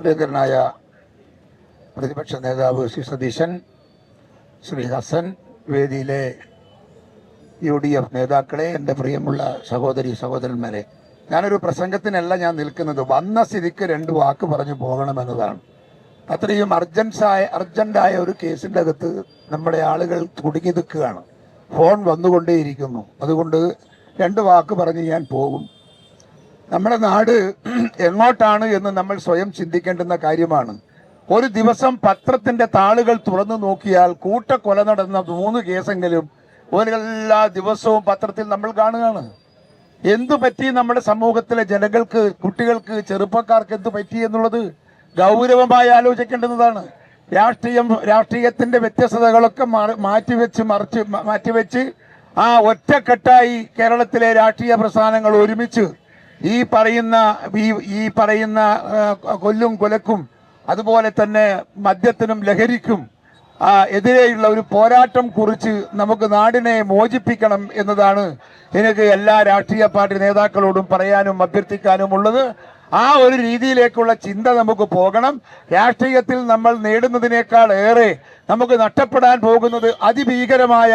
പ്രിയങ്കരനായ പ്രതിപക്ഷ നേതാവ് ശ്രീ സതീശൻ ശ്രീ ഹസൻ വേദിയിലെ യു ഡി എഫ് നേതാക്കളെ എന്റെ പ്രിയമുള്ള സഹോദരി സഹോദരന്മാരെ. ഞാനൊരു പ്രസംഗത്തിനല്ല ഞാൻ നിൽക്കുന്നത്. വന്ന സ്ഥിതിക്ക് രണ്ട് വാക്ക് പറഞ്ഞു പോകണമെന്നതാണ്. അത്രയും അർജൻസായ അർജന്റായ ഒരു കേസിന്റെ അകത്ത് നമ്മുടെ ആളുകൾ കുടുങ്ങി നിൽക്കുകയാണ്. ഫോൺ വന്നുകൊണ്ടേയിരിക്കുന്നു. അതുകൊണ്ട് രണ്ട് വാക്ക് പറഞ്ഞ് ഞാൻ പോകും. നമ്മുടെ നാട് എങ്ങോട്ടാണ് എന്ന് നമ്മൾ സ്വയം ചിന്തിക്കേണ്ടുന്ന കാര്യമാണ്. ഒരു ദിവസം പത്രത്തിന്റെ താളുകൾ തുറന്നു നോക്കിയാൽ കൂട്ടക്കൊല നടന്ന മൂന്ന് കേസെങ്കിലും എല്ലാ ദിവസവും പത്രത്തിൽ നമ്മൾ കാണുകയാണ്. എന്തു പറ്റി നമ്മുടെ സമൂഹത്തിലെ ജനങ്ങൾക്ക് കുട്ടികൾക്ക് ചെറുപ്പക്കാർക്ക് എന്തു പറ്റി എന്നുള്ളത് ഗൗരവമായി ആലോചിക്കേണ്ടുന്നതാണ്. രാഷ്ട്രീയം രാഷ്ട്രീയത്തിന്റെ വ്യത്യസ്തതകളൊക്കെ മാറി- മാറ്റിവെച്ച് മറിച്ച് മാറ്റിവെച്ച് ആ ഒറ്റക്കെട്ടായി കേരളത്തിലെ രാഷ്ട്രീയ പ്രസ്ഥാനങ്ങൾ ഒരുമിച്ച് ഈ പറയുന്ന ഈ ഈ പറയുന്ന കൊല്ലും കൊലക്കും അതുപോലെ തന്നെ മദ്യത്തിനും ലഹരിക്കും എതിരെയുള്ള ഒരു പോരാട്ടം കുറിച്ച് നമുക്ക് നാടിനെ മോചിപ്പിക്കണം എന്നതാണ് എനിക്ക് എല്ലാ രാഷ്ട്രീയ പാർട്ടി നേതാക്കളോടും പറയാനും അഭ്യർത്ഥിക്കാനും ഉള്ളത് ആ ഒരു രീതിയിലേക്കുള്ള ചിന്ത നമുക്ക് പോകണം. രാഷ്ട്രീയത്തിൽ നമ്മൾ നേടുന്നതിനേക്കാൾ ഏറെ നമുക്ക് നഷ്ടപ്പെടാൻ പോകുന്നത് അതിഭീകരമായ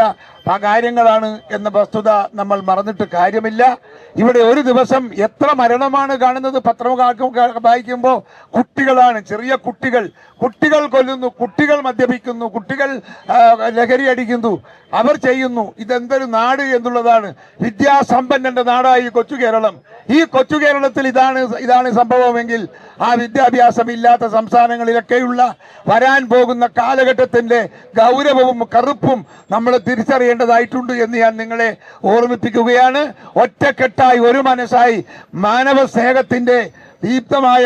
കാര്യങ്ങളാണ് എന്ന വസ്തുത നമ്മൾ മറന്നിട്ട് കാര്യമില്ല. ഇവിടെ ഒരു ദിവസം എത്ര മരണമാണ് കാണുന്നത് പത്രം വായിക്കുമ്പോൾ കുട്ടികളാണ് ചെറിയ കുട്ടികൾ. കുട്ടികൾ കൊല്ലുന്നു കുട്ടികൾ മദ്യപിക്കുന്നു കുട്ടികൾ ലഹരി അടിക്കുന്നു. അവർ ചെയ്യുന്നു ഇതെന്തൊരു നാട് എന്നുള്ളതാണ് വിദ്യാസമ്പന്നന്റെ നാടായി കൊച്ചു കേരളം. ഈ കൊച്ചു കേരളത്തിൽ ഇതാണ് ഇതാണ് സംഭവമെങ്കിൽ ആ വിദ്യാഭ്യാസം ഇല്ലാത്ത സംസ്ഥാനങ്ങളിലൊക്കെയുള്ള വരാൻ പോകുന്ന കാലഘട്ടത്തിന്റെ ഗൗരവവും കറുപ്പും നമ്മൾ തിരിച്ചറിയേണ്ടതായിട്ടുണ്ട് എന്ന് ഞാൻ നിങ്ങളെ ഓർമ്മിപ്പിക്കുകയാണ്. ഒറ്റക്കെട്ടായി ഒരു മനസ്സായി മാനവ സ്നേഹത്തിന്റെ ദീപ്തമായ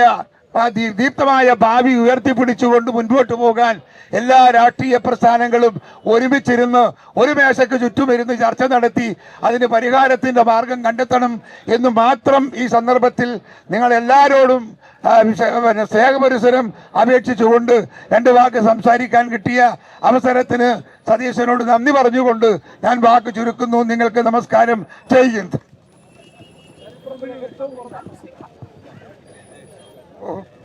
ദീപ്തമായ ഭാവി ഉയർത്തിപ്പിടിച്ചുകൊണ്ട് മുൻപോട്ട് പോകാൻ എല്ലാ രാഷ്ട്രീയ പ്രസ്ഥാനങ്ങളും ഒരുമിച്ചിരുന്ന് ഒരു മേശയ്ക്ക് ചുറ്റുമിരുന്ന് ചർച്ച നടത്തി അതിന് പരിഹാരത്തിന്റെ മാർഗം കണ്ടെത്തണം എന്ന് മാത്രം ഈ സന്ദർഭത്തിൽ നിങ്ങൾ എല്ലാവരോടും സ്നേഹപരിസരം അപേക്ഷിച്ചുകൊണ്ട് രണ്ട് വാക്ക് സംസാരിക്കാൻ കിട്ടിയ അവസരത്തിന് സതീശനോട് നന്ദി പറഞ്ഞുകൊണ്ട് ഞാൻ വാക്ക് ചുരുക്കുന്നു. നിങ്ങൾക്ക് നമസ്കാരം. ചെയ്യുന്നു Oh.